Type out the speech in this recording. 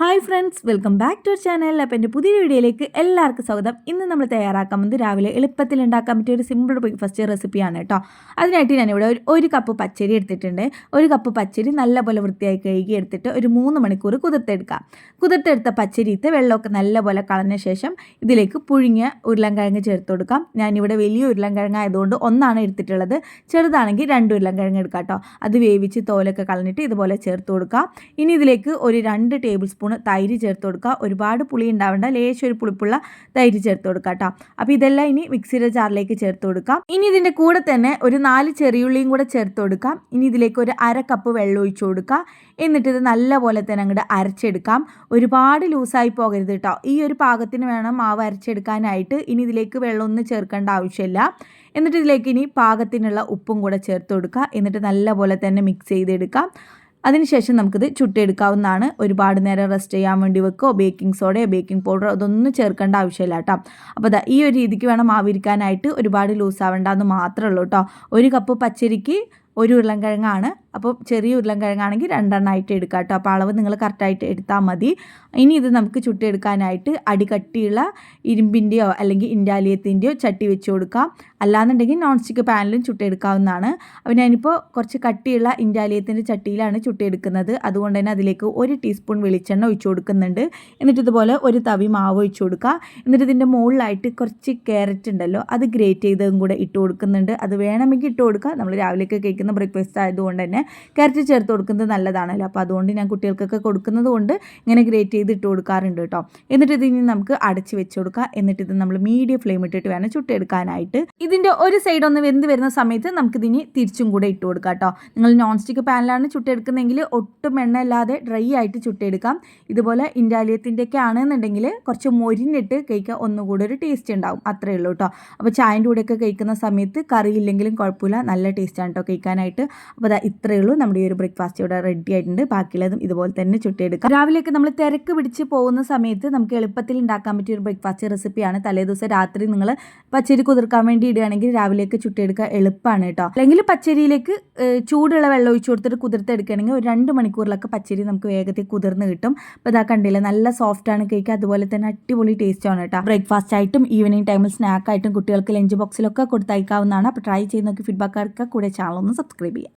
Hi friends welcome back to our channel. അപ്പോൾ എന്റെ പുതിയ വീഡിയോയിലേക്ക് എല്ലാവർക്കും സ്വാഗതം. ഇന്ന് നമ്മൾ തയ്യാറാക്കാൻ വന്നത് രാവിലെ എളുപ്പത്തിൽ ഉണ്ടാക്കാൻ പറ്റിയ ഒരു സിമ്പിൾ ബ്രേക്ക്ഫാസ്റ്റ് റെസിപ്പിയാണ് കേട്ടോ. അതിനായിട്ട് ഞാനിവിടെ ഒരു ഒരു കപ്പ് പച്ചരി എടുത്തിട്ടുണ്ട്. ഒരു കപ്പ് പച്ചരി നല്ലപോലെ വൃത്തിയായി കഴുകി എടുത്തിട്ട് ഒരു മൂന്ന് മണിക്കൂർ കുതിർത്തെടുക്കാം. കുതിർത്തെടുത്ത പച്ചരിത്തെ വെള്ളമൊക്കെ നല്ലപോലെ കളഞ്ഞ ശേഷം ഇതിലേക്ക് പുഴുങ്ങിയ ഉരുളൻകിഴങ്ങ് ചേർത്ത് കൊടുക്കാം. ഞാനിവിടെ വലിയ ഉരുളൻകിഴങ്ങ് ആയതുകൊണ്ട് ഒന്നാണ് എടുത്തിട്ടുള്ളത്. ചെറുതാണെങ്കിൽ രണ്ട് ഉരുളൻകിഴങ്ങ് എടുക്കാം കേട്ടോ. അത് വേവിച്ച് തോലൊക്കെ കളഞ്ഞിട്ട് ഇതുപോലെ ചേർത്ത് കൊടുക്കാം. ഇനി ഇതിലേക്ക് ഒരു രണ്ട് ടേബിൾ സ്പൂൺ തൈര് ചേർത്ത് കൊടുക്കുക. ഒരുപാട് പുളി ഉണ്ടാവേണ്ട ലേശം ഒരു പുളിപ്പുള്ള തൈര് ചേർത്ത് കൊടുക്കുക കേട്ടോ. അപ്പോൾ ഇതെല്ലാം ഇനി മിക്സിയുടെ ജാറിലേക്ക് ചേർത്ത് കൊടുക്കാം. ഇനി ഇതിന്റെ കൂടെ തന്നെ ഒരു നാല് ചെറിയുള്ളിയും കൂടെ ചേർത്ത് കൊടുക്കാം. ഇനി ഇതിലേക്ക് ഒരു അര കപ്പ് വെള്ളം ഒഴിച്ചു കൊടുക്കുക. എന്നിട്ട് ഇത് നല്ലപോലെ തന്നെ അങ്ങോട്ട് അരച്ചെടുക്കാം. ഒരുപാട് ലൂസായി പോകരുത് കേട്ടോ. ഈ ഒരു പാകത്തിന് വേണം മാവ് അരച്ചെടുക്കാനായിട്ട്. ഇനി ഇതിലേക്ക് വെള്ളമൊന്നും ചേർക്കേണ്ട ആവശ്യമില്ല. എന്നിട്ട് ഇതിലേക്ക് ഇനി പാകത്തിനുള്ള ഉപ്പും കൂടെ ചേർത്ത് കൊടുക്കുക. എന്നിട്ട് നല്ലപോലെ തന്നെ മിക്സ് ചെയ്തെടുക്കാം. അതിനുശേഷം നമുക്കിത് ചുട്ടെടുക്കാവുന്നതാണ്. ഒരുപാട് നേരം റെസ്റ്റ് ചെയ്യാൻ വേണ്ടി വെക്കോ ബേക്കിംഗ് സോഡയോ ബേക്കിംഗ് പൗഡറോ അതൊന്നും ചേർക്കേണ്ട ആവശ്യമില്ല കേട്ടോ. അപ്പോൾ അതാ ഈ ഒരു രീതിക്ക് വേണം മാവിരിക്കാനായിട്ട് ഒരുപാട് ലൂസ് ആവേണ്ടെന്ന് മാത്രമേ ഉള്ളൂ കേട്ടോ. ഒരു കപ്പ് പച്ചരിക്ക് ഒരു ഉരുളൻകിഴങ്ങാണ് അപ്പോൾ ചെറിയ ഉരുളൻകിഴങ്ങാണെങ്കിൽ രണ്ടെണ്ണമായിട്ട് എടുക്കാം കേട്ടോ. അപ്പോൾ അളവ് നിങ്ങൾ കറക്റ്റായിട്ട് എടുത്താൽ മതി. ഇനി ഇത് നമുക്ക് ചുട്ടെടുക്കാനായിട്ട് അടികട്ടിയുള്ള ഇരുമ്പിന്റെയോ അല്ലെങ്കിൽ ഇൻഡാലിയത്തിന്റെയോ ചട്ടി വെച്ച് കൊടുക്കാം. അല്ലാന്നുണ്ടെങ്കിൽ നോൺ സ്റ്റിക്ക് പാനിലും ചുട്ടെടുക്കാവുന്നതാണ്. അപ്പോൾ ഞാനിപ്പോൾ കുറച്ച് കട്ടിയുള്ള ഇൻഡാലിയത്തിന്റെ ചട്ടിയിലാണ് ചുട്ടെടുക്കുന്നത്. അതുകൊണ്ട് തന്നെ അതിലേക്ക് ഒരു ടീസ്പൂൺ വെളിച്ചെണ്ണ ഒഴിച്ചു കൊടുക്കുന്നുണ്ട്. എന്നിട്ട് ഇതുപോലെ ഒരു തവി മാവ് ഒഴിച്ചു കൊടുക്കുക. എന്നിട്ട് ഇതിന്റെ മുകളിലായിട്ട് കുറച്ച് ക്യാരറ്റ് ഉണ്ടല്ലോ അത് ഗ്രേറ്റ് ചെയ്തതും കൂടെ ഇട്ട് കൊടുക്കുന്നുണ്ട്. അത് വേണമെങ്കിൽ ഇട്ട് കൊടുക്കുക. നമ്മൾ രാവിലെയൊക്കെ കഴിക്കുന്ന ബ്രേക്ക്ഫാസ്റ്റ് ആയതുകൊണ്ട് തന്നെ ക്യാരറ്റ് ചേർത്ത് കൊടുക്കുന്നത് നല്ലതാണല്ലോ. അപ്പോൾ അതുകൊണ്ട് ഞാൻ കുട്ടികൾക്കൊക്കെ കൊടുക്കുന്നത് കൊണ്ട് ഇങ്ങനെ ഗ്രേറ്റ് ചെയ്ത് ഇട്ട് കൊടുക്കാറുണ്ട് കേട്ടോ. എന്നിട്ട് ഇതിന് നമുക്ക് അടച്ച് വെച്ച് കൊടുക്കുക എന്നിട്ട് ഇത് നമ്മൾ മീഡിയം ഫ്ലെയിം ഇട്ടിട്ട് വേണം ചുട്ടെടുക്കാനായിട്ട്. ഇതിന്റെ ഒരു സൈഡ് ഒന്ന് വെന്ത് വരുന്ന സമയത്ത് നമുക്കിതിന് തിരിച്ചും കൂടെ ഇട്ട് കൊടുക്കാം കേട്ടോ. നിങ്ങൾ നോൺ സ്റ്റിക്ക് പാനിലാണ് ചുട്ടെടുക്കുന്നതെങ്കിൽ ഒട്ടും എണ്ണയില്ലാതെ ഡ്രൈ ആയിട്ട് ചുട്ടെടുക്കാം. ഇതുപോലെ ഇൻഡാലിയത്തിന്റെ ഒക്കെ ആണെന്നുണ്ടെങ്കിൽ കുറച്ച് മൊരിഞ്ഞിട്ട് കഴിക്കാൻ ഒന്നുകൂടെ ഒരു ടേസ്റ്റ് ഉണ്ടാവും. അത്രയേ ഉള്ളൂ കേട്ടോ. അപ്പോൾ ചായന്റെ കൂടെയൊക്കെ കഴിക്കുന്ന സമയത്ത് കറി ഇല്ലെങ്കിലും കുഴപ്പമില്ല. നല്ല ടേസ്റ്റാണ് കേട്ടോ കഴിക്കാനായിട്ട്. അപ്പോൾ അതാ ഇത്രയേ ഉള്ളൂ നമ്മുടെ ഈ ഒരു ബ്രേക്ക്ഫാസ്റ്റ് ഇവിടെ റെഡി ആയിട്ടുണ്ട്. ബാക്കിയുള്ളതും ഇതുപോലെ തന്നെ ചുട്ടിയെടുക്കാം രാവിലെയൊക്കെ നമ്മൾ തിരക്ക് പിടിച്ച് പോകുന്ന സമയത്ത് നമുക്ക് എളുപ്പത്തിൽ ഉണ്ടാക്കാൻ പറ്റിയ ഒരു ബ്രേക്ക്ഫാസ്റ്റ് റെസിപ്പിയാണ് തലേദിവസം രാത്രി നിങ്ങൾ പച്ചരി കുതിർക്കാൻ വേണ്ടി ഇടുകയാണെങ്കിൽ രാവിലെയൊക്കെ ചുട്ടിയെടുക്കുക എളുപ്പമാണ് കേട്ടോ. അല്ലെങ്കിൽ പച്ചരിയിലേക്ക് ചൂടുള്ള വെള്ളം ഒഴിച്ചു കൊടുത്തിട്ട് കുതിർത്തെടുക്കുകയാണെങ്കിൽ ഒരു രണ്ട് മണിക്കൂറിലൊക്കെ പച്ചരി നമുക്ക് വേഗത്തിൽ കുതിർന്ന് കിട്ടും. അപ്പോൾ ഇതാ കണ്ടില്ല നല്ല സോഫ്റ്റ് ആണ് കേക്ക് അതുപോലെ തന്നെ അടിപൊളി ടേസ്റ്റ് ആണ് കേട്ടോ. ബ്രേക്ക്ഫാസ്റ്റ് ആയിട്ടും ഈവനിങ് ടൈമിൽ സ്നാക്ക് ആയിട്ടും കുട്ടികൾക്ക് ലഞ്ച് ബോക്സിലൊക്കെ കൊടുത്തയക്കാവുന്നതാണ്. അപ്പോൾ ട്രൈ ചെയ്ത് നോക്കി ഫീഡ്ബാക്ക് കൂടെ ചാനൽ ഒന്ന് സബ്സ്ക്രൈബ് ചെയ്യാം